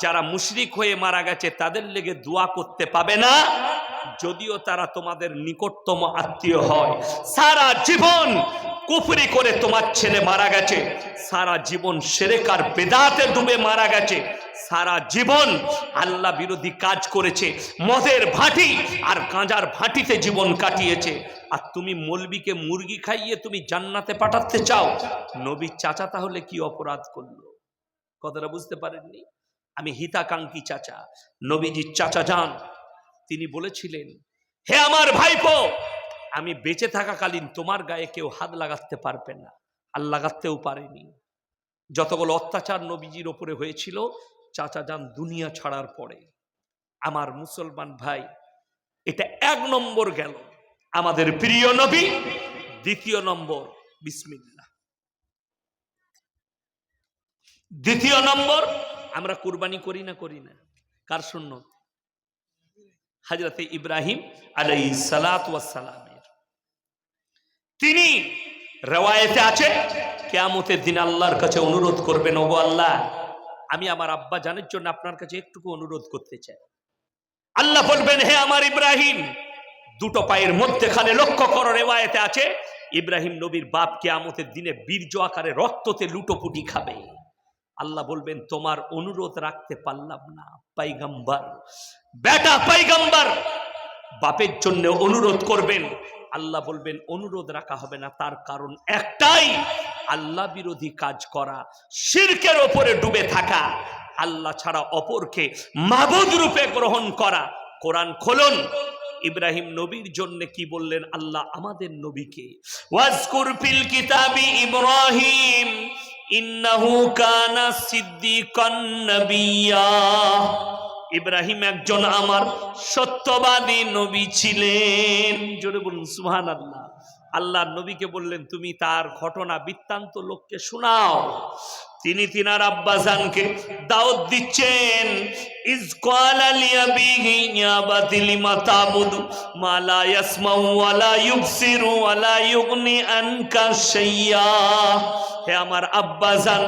যারা মুশরিক হয়ে মারা গেছে, তাদের লেগে দোয়া করতে পাবে না। যদিও তারা তোমাদের নিকটতম আত্মীয় হয়। সারা জীবন কুফরি করে তোমার ছেলে মারা গেছে। সারা জীবন সেরেকার বেদাতে ডুবে মারা গেছে। সারা জীবন আল্লাহ বিরোধী কাজ করেছে। মদের ভাটি আর গাঁজার ভাটিতে জীবন কাটিয়েছে। আর তুমি মলবিকে মুরগি খাইয়ে তুমি জান্নাতে পাঠাতে চাও? নবীর চাচা তাহলে কি অপরাধ করল? কথাটা বুঝতে পারেননি? আমি হিতাকাঙ্ক্ষী চাচা, নবীজির চাচা যান। তিনি বলেছিলেন, হে আমার ভাইপো, আমি বেঁচে থাকাকালীন তোমার গায়ে কেউ হাত লাগাতে পারবে না। আর লাগাতেও পারেনি। যতগুলো অত্যাচার নবীজির ওপরে হয়েছিল, চাচা যান দুনিয়া ছাড়ার পরে। আমার মুসলমান ভাই, এটা এক নম্বর গেল। আমাদের প্রিয় নবী, দ্বিতীয় নম্বর, বিসমিল্লাহ। দ্বিতীয় নম্বর আমরা কুরবানি করি না করি না। কার শূন্য? হাজরতে ইব্রাহিম আলাই সালামের। তিনি রেওয়ায়েতে আছে কেয়ামতের দিন আল্লাহর কাছে অনুরোধ করবেন, ওগো আল্লাহ, আমি আমার আব্বা জানের জন্য আপনার কাছে একটুকু অনুরোধ করতে চাই। আল্লাহ বলবেন, হে আমার ইব্রাহিম, দুটো পায়ের মধ্যেখানে লক্ষ্য করো, রেওয়ায়েতে আছে। ইব্রাহিম নবীর বাপ কেয়ামতের দিনে বীর্য আকারে রক্ততে লুটোপুটি খাবে। আল্লাহ বলবেন, তোমার অনুরোধ রাখতে পারলাম না, পাইগাম্বার। বেটা পাইগাম্বার, বাপের জন্য অনুরোধ করবেন। আল্লাহ বলবেন, অনুরোধ রাখা হবে না, তার কারণ একটাই, আল্লাহ বিরোধী কাজ করা, শিরকের ওপরে ডুবে থাকা। আল্লাহ ছাড়া অপরকে মাবুদ রূপে গ্রহণ করা। কোরআন খোলন। ইব্রাহিম নবীর জন্য কি বললেন? আল্লাহ আমাদের নবীকে, ওয়াজকুর ফিল কিতাবি ইব্রাহিম ইন্নাহু কানা সিদ্দিকান নবিয়্যা ইব্রাহিম একজন আমার সত্যবাদী নবী ছিলেন। জোরে বলুন সুহান আল্লাহ আল্লাহ নবীকে বললেন, তুমি তার ঘটনা বৃত্তান্ত লোককে শোনাও। তিনি তিনার আব্বাজানকে দাওয়াত দিচ্ছেন, ইজ মা হে আমার আব্বাজান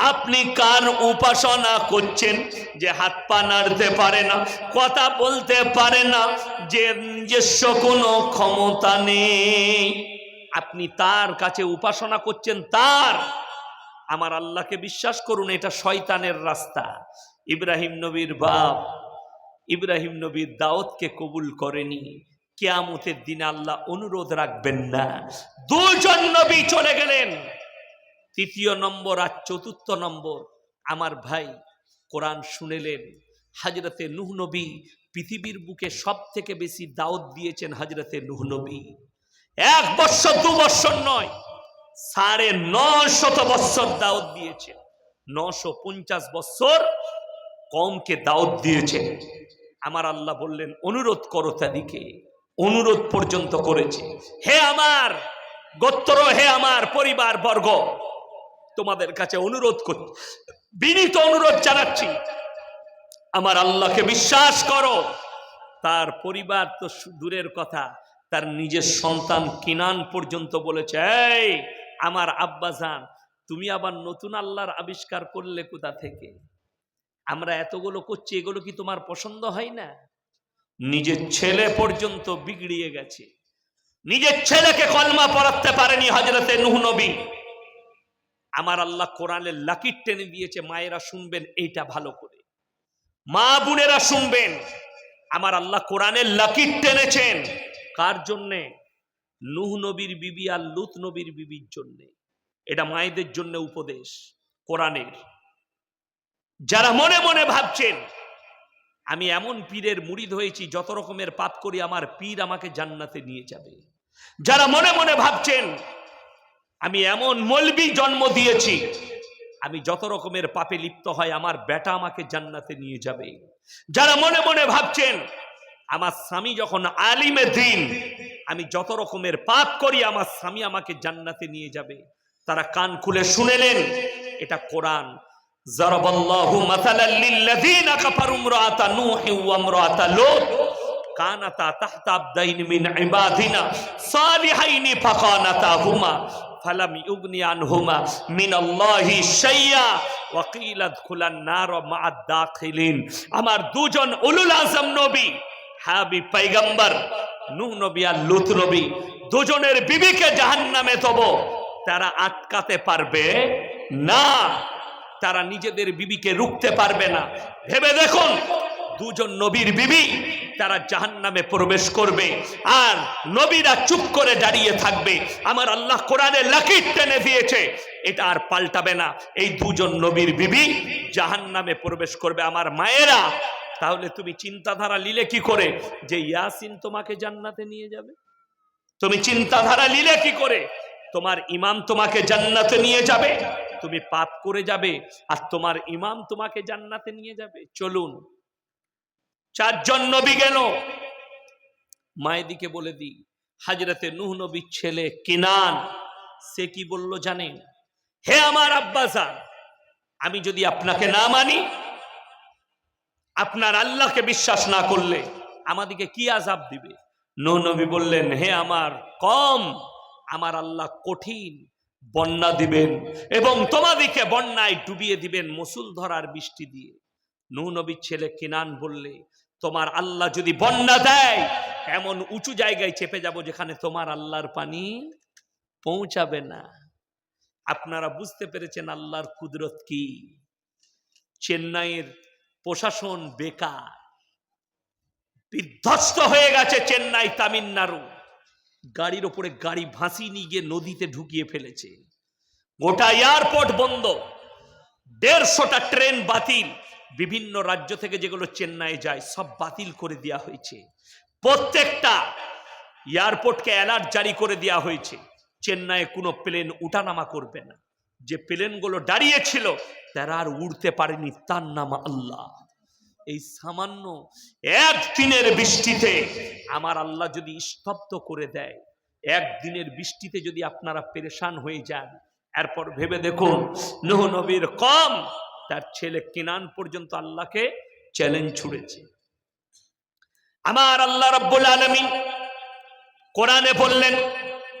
আপনি কার উপাসনা করছেন? যে হাত পা নাড়তে পারে না, কথা বলতে পারে না, যে নিজস্ব কোনো ক্ষমতা নেই। আপনি তার কাছে উপাসনা করছেন, তার। আমার আল্লাহকে বিশ্বাস করুন, এটা শয়তানের রাস্তা। ইব্রাহিম নবীর বাপ, ইব্রাহিম নবীর দাওয়াতকে কবুল করেনি। কেয়ামতের দিনে আল্লাহ অনুরোধ রাখবেন না। দুজন নবী চলে গেলেন। তৃতীয় নম্বর আর চতুর্থ নম্বর আমার ভাই কোরআন শুনেলেন, হাজরতে নুহ নবী পৃথিবীর বুকে সব থেকে বেশি দাওয়াত দিয়েছেন হাজরতে নুহ নবী। এক বৎসর দু বৎসর নয়, সাড়ে নশত বৎসর দাওয়াত দিয়েছেন। নশো পঞ্চাশ বৎসর কমকে দাওয়াত দিয়েছেন। আমার আল্লাহ বললেন, অনুরোধ করো তাদিকে অনুরোধ পর্যন্ত করেছে। হে আমার গোত্র, হে আমার পরিবার বর্গ তোমাদের কাছে অনুরোধ করি, বিনীত অনুরোধ জানাচ্ছি, আমার আল্লাহকে বিশ্বাস করো, তার পরিবার তো দূরের কথা, তার নিজের সন্তান কিনান পর্যন্ত বলেছে, এই, আমার আব্বা যান, তুমি আবার নতুন আল্লাহর আবিষ্কার করলে কোথা থেকে? আমরা এতগুলো করছি, এগুলো কি তোমার পছন্দ হয় না? নিজের ছেলে পর্যন্ত বিগড়িয়ে গেছে। নিজের ছেলেকে কলমা পড়াতে পারেনি হজরতে নুহ নবী। আমার আল্লাহ কোরআনের লাকির টেনে দিয়েছে, মায়েরা শুনবেন, এইটা ভালো করে। মা বোনেরা শুনবেন, আমার আল্লাহ কোরআনের লাকির টেনেছেন। কার জন্যে? নুহ নবীর বিবি আর লুত নবীর বিবির জন্যে। এটা মায়েদের জন্য উপদেশ, কোরআনের। যারা মনে মনে ভাবছেন, আমি এমন পীরের মুড়িদ হয়েছি, যত রকমের পাপ করি, আমার পীর আমাকে জান্নাতে নিয়ে যাবে। যারা মনে মনে ভাবছেন আমি এমন মলবি জন্ম দিয়েছি। আমি যত রকমের পাপে লিপ্ত হয়, আমার বেটা আমাকে জান্নাতে নিয়ে যাবে। যারা মনে মনে ভাবছেন, আমার স্বামী যখন আলিমে দিন, আমি যত রকমের পাপ করি, আমার স্বামী আমাকে জান্নাতে নিয়ে যাবে। তারা কান খুলে শুনেলেন এটা কোরআন। জরাবাল্লাহু কানাতা তাহতা আবদাইন মিন ইবাদিনা সালিহাইনি ফাকানাতাহুমা। ফালাম ইউগনি আনহুমা মিনাল্লাহি শাইয়্যা ওয়াকিলাত খুলান নার মা দাখিলিন। আমার দুজন উলুল আজম নবী, হাবি পৈগম্বর নূহ নবী আর লুত নবী, দুজনের বিবিকে জাহান্নামে তব। তারা আটকাতে পারবে না, তারা নিজেদের বিবিকে রুখতে পারবে না। ভেবে দেখুন, দুজন নবীর বিবি তারা জাহান্নামে প্রবেশ করবে। আর নবীরা চুপ করে দাঁড়িয়ে থাকবে। আমার আল্লাহ কোরআনে লাকির টেনে দিয়েছে। এটা আর পাল্টাবে না। এই দুজন নবীর বিবি জাহান্নামে প্রবেশ করবে আমার মায়েরা। তাহলে তুমি চিন্তাধারা নিলে কি করে? যে ইয়াসিন তোমাকে জান্নাতে নিয়ে যাবে? তুমি চিন্তাধারা নিলে কি করে? তোমার ইমাম তোমাকে জান্নাতে নিয়ে যাবে। তুমি পাপ করে যাবে। আর তোমার ইমাম তোমাকে জান্নাতে নিয়ে যাবে। চলুন। চারজন নবী গেল। মায়েদিকে বলে দিই, হাজরতে নুহ নবীর ছেলে কিনান, সে কি বলল জানেন? হে আমার আব্বাসান আমি যদি আপনাকে না মানি, আপনার আল্লাহকে বিশ্বাস না করলে আমাদিকে কি আজাব দিবে? নো নবী বললেন, হে আমার কম, আমার আল্লাহ কঠিন বন্যা দিবেন এবং তোমাদিকে বন্যায় ডুবিয়ে দিবেন, মুসুল ধরার বৃষ্টি দিয়ে। নূ নবীর ছেলে কিনান বললে তোমার আল্লাহ যদি বন্যা দেয়, এমন উঁচু জায়গায় চেপে যাব যেখানে তোমার আল্লাহর পানি পৌঁছাবে না। আপনারা বুঝতে পেরেছেন আল্লাহর কুদরত কি? চেন্নাইয়ের প্রশাসন বেকার। বিধ্বস্ত হয়ে গেছে চেন্নাই তামিলনাড়ু। গাড়ির ওপরে গাড়ি ভাসিয়ে নিয়ে গিয়ে নদীতে ঢুকিয়ে ফেলেছে। গোটা এয়ারপোর্ট বন্ধ। দেড়শোটা ট্রেন বাতিল। বিভিন্ন রাজ্য থেকে যেগুলো চেন্নাই যায়, সব বাতিল করে দেওয়া হয়েছে। প্রত্যেকটা এয়ারপোর্টকে অ্যালার্ট জারি করে দেওয়া হয়েছে। চেন্নাইয়ে কোনো প্লেন উঠানামা করবে না। যে প্লেনগুলো দাঁড়িয়েছিল, তারা আর উড়তে পারেনি, তার নাম আল্লাহ। এই সামান্য একদিনের বৃষ্টিতে আমার আল্লাহ যদি স্তব্ধ করে দেয়, একদিনের বৃষ্টিতে যদি আপনারা পেরেশান হয়ে যান, এরপর ভেবে দেখুন, নুহ নবীর কম তার ছেলে কিনান পর্যন্ত আল্লাহকে চ্যালেঞ্জ ছুড়েছে। আমার আল্লাহ রব্বুল আলমী কোরআনে বললেন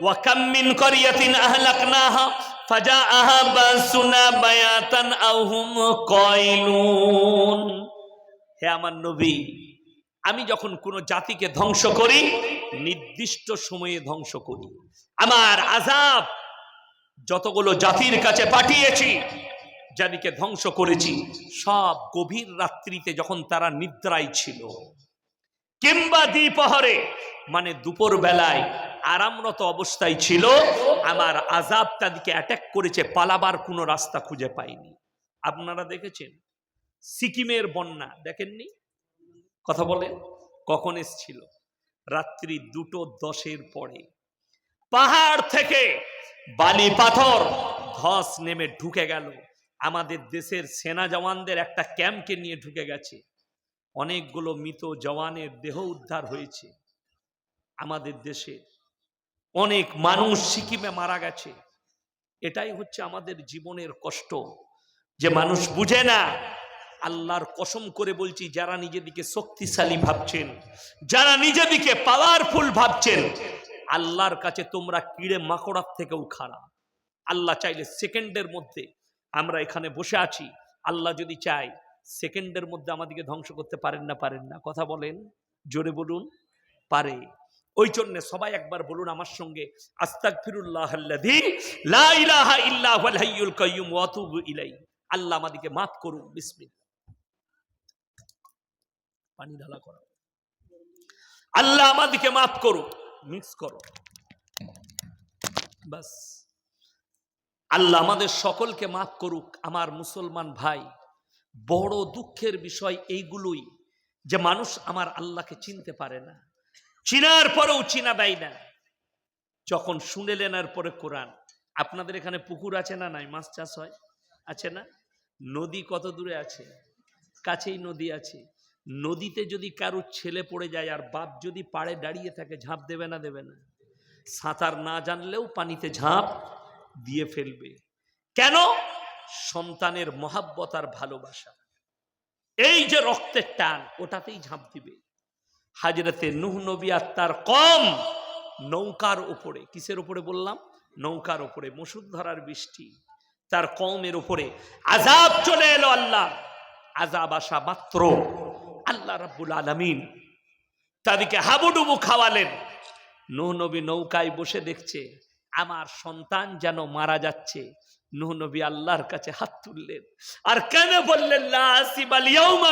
ওয়াকাম মিন করিয়াতিন আহলাকনাহা ফাজাআহা বাসুনা বায়াতান আও হুম কাইলুন। হে আমার নবী, আমি যখন কোন জাতিকে ধ্বংস করি, নির্দিষ্ট সময়ে ধ্বংস করি। আমার আজাব যতগুলো জাতির কাছে পাঠিয়েছি যাদিকে ধ্বংস করেছি, সব গভীর রাত্রিতে যখন তারা নিদ্রায় ছিল। কিংবা দ্বিপহরে মানে দুপুর বেলায় আরামরত অবস্থায় ছিল, আমার আজাব তাদেরকে অ্যাটাক করেছে, পালাবার কোনো রাস্তা খুঁজে পাইনি। আপনারা দেখেছেন? সিকিমের বন্যা, দেখেননি? কথা বলেন, কখন এসছিল? রাত্রি দুটো দশের পরে। পাহাড় থেকে বালি পাথর ধস নেমে ঢুকে গেল। আমাদের দেশের সেনা জওয়ানদের একটা ক্যাম্পকে নিয়ে ঢুকে গেছে। অনেকগুলো মৃত জওয়ানের দেহ উদ্ধার হয়েছে। আমাদের দেশে অনেক মানুষ সিকিমে মারা গেছে। এটাই হচ্ছে আমাদের জীবনের কষ্ট। যে মানুষ বুঝে না, আল্লাহর কসম করে বলছি, যারা নিজেদিকে শক্তিশালী ভাবছেন, যারা নিজেদিকে পাওয়ারফুল ভাবছেন, আল্লাহর কাছে তোমরা কিড়ে মাকড়ার থেকেও খারাপ। আল্লাহ চাইলে সেকেন্ডের মধ্যে আমরা এখানে বসে আছি। আল্লাহ যদি চাই সেকেন্ডের মধ্যে আমাদেরকে ধ্বংস করতে পারেন না পারেন না। কথা বলেন, জোরে বলুন, পারে। ওই জন্য সবাই একবার বলুন আমার সঙ্গে আস্তাক ফিরুল্লাহ ইলাই আল্লাহ আমাদেরকে মাফ করুন, বিসমিল্লাহ। পানি ঢালা করো আল্লাহ আমাদেরকে মাফ করুন মিক্স করো। বাস। আল্লাহ আমাদের সকলকে মাফ করুক, আমার মুসলমান ভাই। বড় দুঃখের বিষয় এইগুলোই যে মানুষ আমার আল্লাহকে চিনতে পারে না। চিনার পরেও চিনা দেয় না। যখন শুনে নেনার পরে কোরআন। আপনাদের এখানে পুকুর আছে না নাই? মাছ চাষ হয়? আছে না? নদী কত দূরে আছে? কাছেই নদী আছে। নদীতে যদি কারোর ছেলে পড়ে যায় আর বাপ যদি পাড়ে দাঁড়িয়ে থাকে, ঝাঁপ দেবে না দেবে না। সাঁতার না জানলেও পানিতে ঝাঁপ দিয়ে ফেলবে। কেন? সন্তানের মহাব্বত আর ভালোবাসা। এই যে রক্তের টান, ওটাতেই ঝাঁপ দিবে। হাজরতে নুহ নবী আর তার কম নৌকার ওপরে কিসের ওপরে বললাম? নৌকার ওপরে মুসুদ্ধরার বৃষ্টি। তার কমের উপরে আজাব চলে এলো আল্লাহ। আজাব আসা মাত্র আল্লাহ রাব্বুল আলামিন তাদেরকে হাবুডুবু খাওয়ালেন। নূহ নবী নৌকায় বসে দেখছে আমার সন্তান যেন মারা যাচ্ছে। নূহ নবী আল্লাহর কাছে হাত তুললেন। আর কেন বললেন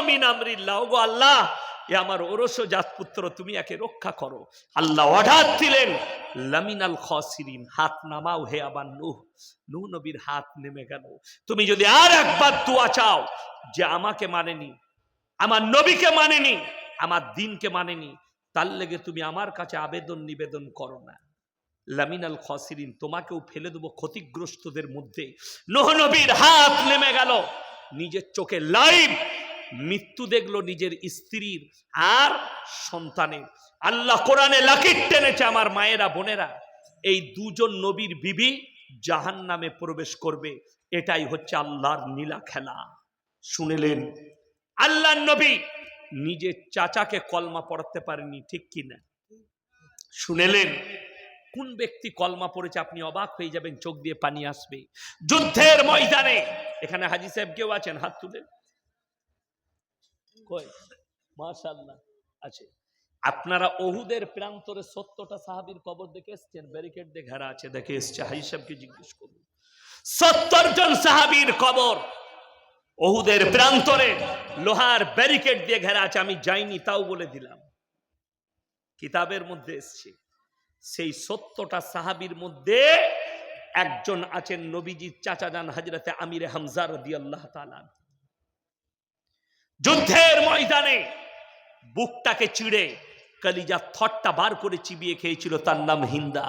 মিন আল্লাহ, এ আমার ওরস জাতপুত্র, তুমি একে রক্ষা করো। আল্লাহ অর্ডার দিলেন, লামিনাল খসিরিন, হাত নামাও হে আবার নূহ। নূহ নবীর হাত নেমে গেল। তুমি যদি আর একবার দোয়া চাও যে আমাকে মানেনি, আমার নবীকে মানেনি, আমার দিনকে মানেনি, তার লেগে তুমি আমার কাছে আবেদন নিবেদন করো না। লামিনাল খসিরিন, তোমাকেও ফেলে দেবো ক্ষতিগ্রস্তদের মধ্যে। নোহ নবীর হাত নেমে গেল, নিজের চোখে লাইভ, মৃত্যু দেখল নিজের স্ত্রীর আর সন্তানের। আল্লাহ কোরআনে লাকির টেনেছে আমার মায়েরা, বোনেরা, এই দুজন নবীর বিবি জাহান নামে প্রবেশ করবে, এটাই হচ্ছে আল্লাহর নীলা খেলা। শুনেলেন আল্লাহ নবী নিজের চাচাকে কলমা পড়াতে পারেনি ঠিক কিনা? শুনেলেন কোন ব্যক্তি কলমা পড়েছে আপনি অবাক হয়ে যাবেন, চোখ দিয়ে পানি আসবে। যুদ্ধের ময়দানে, এখানে হাজি সাহেব কেউ আছেন? হাত তুলে। আছে। আপনারা ওহুদের প্রান্তরে সত্তরটা সাহাবীর কবর দেখে এসছেন ব্যারিকেড দিয়ে ঘেরা আছে, দেখে এসছে। হাজি সাহেবকে জিজ্ঞেস করুন। সত্তর জন সাহাবীর কবর ওহুদের প্রান্তরে লোহার ব্যারিকেড দিয়ে ঘেরা আছে, আমি যাইনি, তাও বলে দিলাম। কিতাবের মধ্যে এসছে। সেই সত্যটা সাহাবীর মধ্যে একজন আছেন নবীজির চাচা যান হাজরতে আমিরে হামজার দি আল্লাহ যুদ্ধের ময়দানে বুকটাকে চিড়ে কালিজা থটটা বার করে চিবিয়ে খেয়েছিল, তার নাম হিন্দা।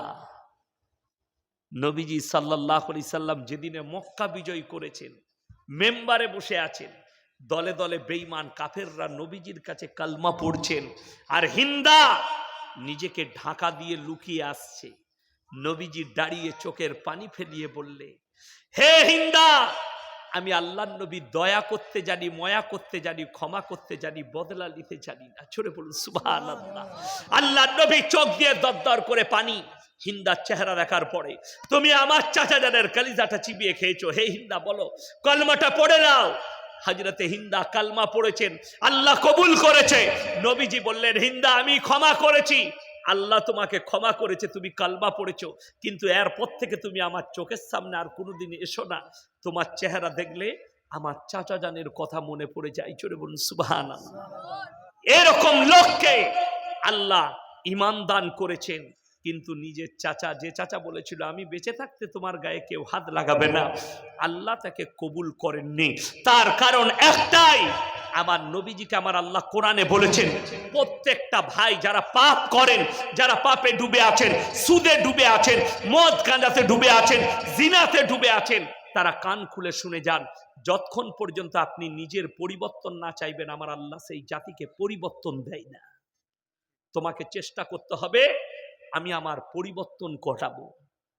নবীজি সাল্লাহ আলি সাল্লাম যেদিনে মক্কা বিজয় করেছেন, মেম্বারে বসে আছেন, দলে দলে বেইমান কাফেররা নবীজির কাছে কালমা পড়ছেন, আর হিন্দা নিজেকে ঢাকা দিয়ে লুকিয়ে আসছে। নবীজি দাঁড়িয়ে চোখের পানি ফেলিয়ে বললে, হে হিন্দা, আমি আল্লাহ নবী দয়া করতে জানি, ময়া করতে জানি, ক্ষমা করতে জানি, বদলা নিতে জানি না। ছোড়ে বলুন সুভান আল্লাহ আল্লাহ নবী চোখ দিয়ে দরদর করে পানি হিন্দার চেহারা দেখার পরে, তুমি আমার চাচা জানের কালিজাটা চিবিয়ে খেয়েছো। হে হিন্দা, বলো, কলমাটা পড়ে নাও। হাজরতে হিন্দা কালমা পড়েছেন, আল্লাহ কবুল করেছে। নবীজি বললেন, হিন্দা, আমি ক্ষমা করেছি। আল্লাহ তোমাকে ক্ষমা করেছে, তুমি কালমা পড়েছ। কিন্তু এরপর থেকে তুমি আমার চোখের সামনে আর কোনোদিন এসো না। তোমার চেহারা দেখলে আমার চাচা জানের কথা মনে পড়ে যায়। চলে বলুন সুবাহান এরকম লোককে আল্লাহ ইমান দান করেছেন। কিন্তু নিজের চাচা, যে চাচা বলেছিল, আমি বেঁচে থাকতে তোমার গায়ে কেউ হাত লাগাবে না। আল্লাহ তাকে কবুল করেননি। তার কারণ একটাই, আমার নবীজিকে আমার আল্লাহ কোরআনে বলেছেন, প্রত্যেকটা ভাই যারা পাপ করেন, যারা পাপে ডুবে আছেন, সুদে ডুবে আছেন, মদ কাঁদাতে ডুবে আছেন, জিনাতে ডুবে আছেন, তারা কান খুলে শুনে যান। যতক্ষণ পর্যন্ত আপনি নিজের পরিবর্তন না চাইবেন, আমার আল্লাহ সেই জাতিকে পরিবর্তন দেয় না। তোমাকে চেষ্টা করতে হবে আমি আমার পরিবর্তন ঘটাবো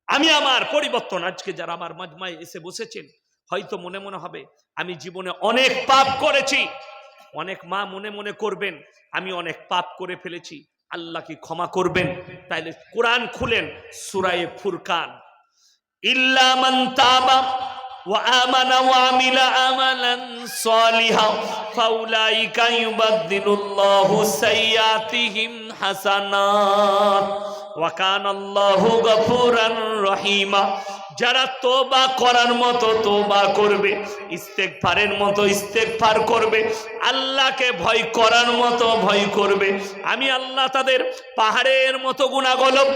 আমি আমার পরিবর্তন আজকে যারা আমার মাজমায় এসে বসেছেন হয়তো মনে মনে হবে আমি জীবনে অনেক পাপ করেছি অনেক মা মনে মনে করবেন আমি অনেক পাপ করে ফেলেছি আল্লাহ কি ক্ষমা করবেন তাইলে কোরআন খুলেন সুরায়ে ফুরকান ইল্লা মান তাবা وآمن وعمل عملا صالحا فأولئك يبدل الله سيئاتهم হাসানাত। ওয়াকান আল্লাহু গফুরান রহিমা। যারা তোবা করার মতো তোবা করবে ইস্তেকফারের মতো ইস্তেকফার করবে, আল্লাহকে ভয় করার মতো ভয় করবে। আমি আল্লাহ তাদের পাহাড়ের মতো গুণাগলব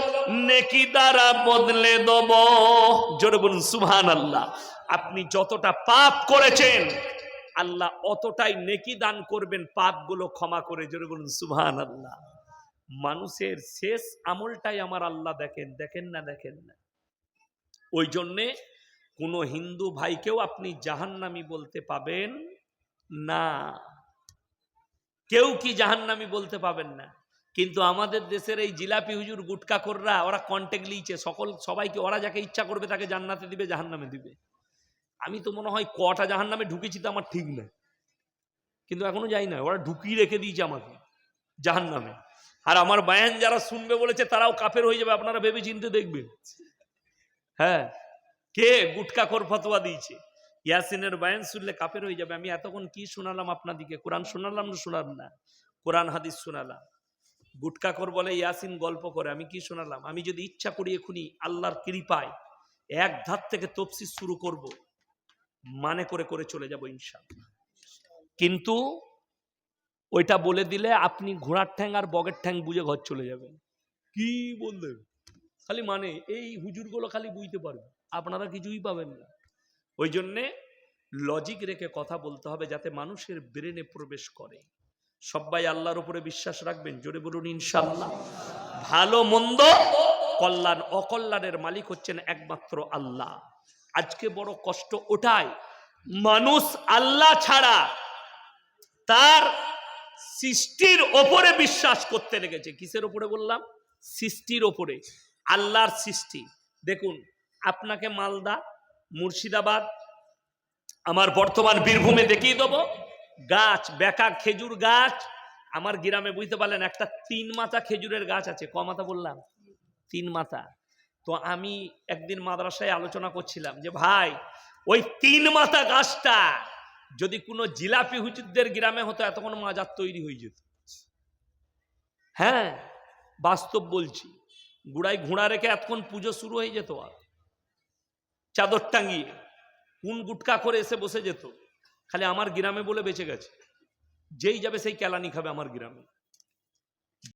নেকি দ্বারা বদলে দেব। জোরে বলুন সুহান আল্লাহ আপনি যতটা পাপ করেছেন, আল্লাহ অতটাই নেকি দান করবেন, পাপগুলো ক্ষমা করে। জোরে বলুন সুহান আল্লাহ মানুষের শেষ আমলটাই আমার আল্লাহ দেখেন দেখেন না দেখেন না। ওই জন্যে কোনো হিন্দু ভাইকেও আপনি জাহান্নামি বলতে পাবেন না। কেউ কি জাহান্নামি বলতে পাবেন না? কিন্তু আমাদের দেশের এই জিলাপি হুজুর, গুটকা কররা ওরা কন্টেক্ট লিয়েছে। সকল, সবাইকে, ওরা যাকে ইচ্ছা করবে তাকে জান্নাতে দিবে, জাহান্নামে দিবে। আমি তো মনে হয় কটা জাহান্নামে ঢুকেছি তো আমার ঠিক না কিন্তু এখনও যাই না, ওরা ঢুকিয়ে রেখে দিয়েছে আমাকে, জাহান্নামে। আর আমার বায়ান যারা শুনবে বলেছে, তারাও কাফের হয়ে যাবে, আপনারা ভেবে চিনতে দেখবেন। হ্যাঁ কে গুটকা কর ফতোয়া দিয়েছে? ইয়াসিনের বায়ান শুনলে কাপের হয়ে যাবে। আমি এতক্ষণ কি শোনালাম আপনাদিকে? কোরআন শোনালাম না শোনালাম না? কোরআন, হাদিস শোনালাম। গুটকাকর বলে, ইয়াসিন গল্প করে, আমি কি শোনালাম? আমি যদি ইচ্ছা করি এখুনি আল্লাহর কৃপায় এক ধার থেকে তফসির শুরু করব মানে করে করে চলে যাব ইনশাআল্লাহ। কিন্তু ওইটা বলে দিলে আপনি ঘোড়ার ঠ্যাং আর বগের ঠ্যাং বুঝে ঘর চলে যাবেন। কি বললেন খালি মানে এই হুজুরগুলো খালি বুঝতে পারবে আপনারা কিছুই পাবেন না। ওই জন্যে লজিক রেখে কথা বলতে হবে যাতে মানুষের ব্রেনে প্রবেশ করে। সবাই আল্লাহর উপরে বিশ্বাস রাখবেন জোরে বলুন ইনশাল্লাহ ভালো মন্দ কল্যাণ অকল্যাণের মালিক হচ্ছেন একমাত্র আল্লাহ। আজকে বড় কষ্ট ওটাই মানুষ আল্লাহ ছাড়া তার সৃষ্টির ওপরে বিশ্বাস করতে লেগেছে। কিসের ওপরে বললাম? সৃষ্টির ওপরে। আল্লাহর সৃষ্টি। দেখুন, আপনাকে মালদা, মুর্শিদাবাদ, আমার বর্তমান বীরভূমে দেখিয়ে দেবো। গাছ বেকা খেজুর গাছ, আমার গ্রামে বুঝতে পারলেন, একটা তিন মাথা খেজুরের গাছ আছে। ক মাথা বললাম? তিন মাথা। তো আমি একদিন মাদ্রাসায় আলোচনা করছিলাম যে, ভাই, ওই তিন মাথা গাছটা যদি কোনো জিলাপি হুজুরদের গ্রামে হতো, এতক্ষণ মাজার তৈরি হয়ে যেত। হ্যাঁ বাস্তব বলছি, গুড়ায় ঘোড়া রেখে এতক্ষণ পুজো শুরু হয়ে যেত আর। চাদর টাঙিয়ে কোন গুটকা করে এসে বসে যেত। খালি আমার গ্রামে বলে বেঁচে গেছে। যেই যাবে সেই কেলানি খাবে আমার গ্রামে।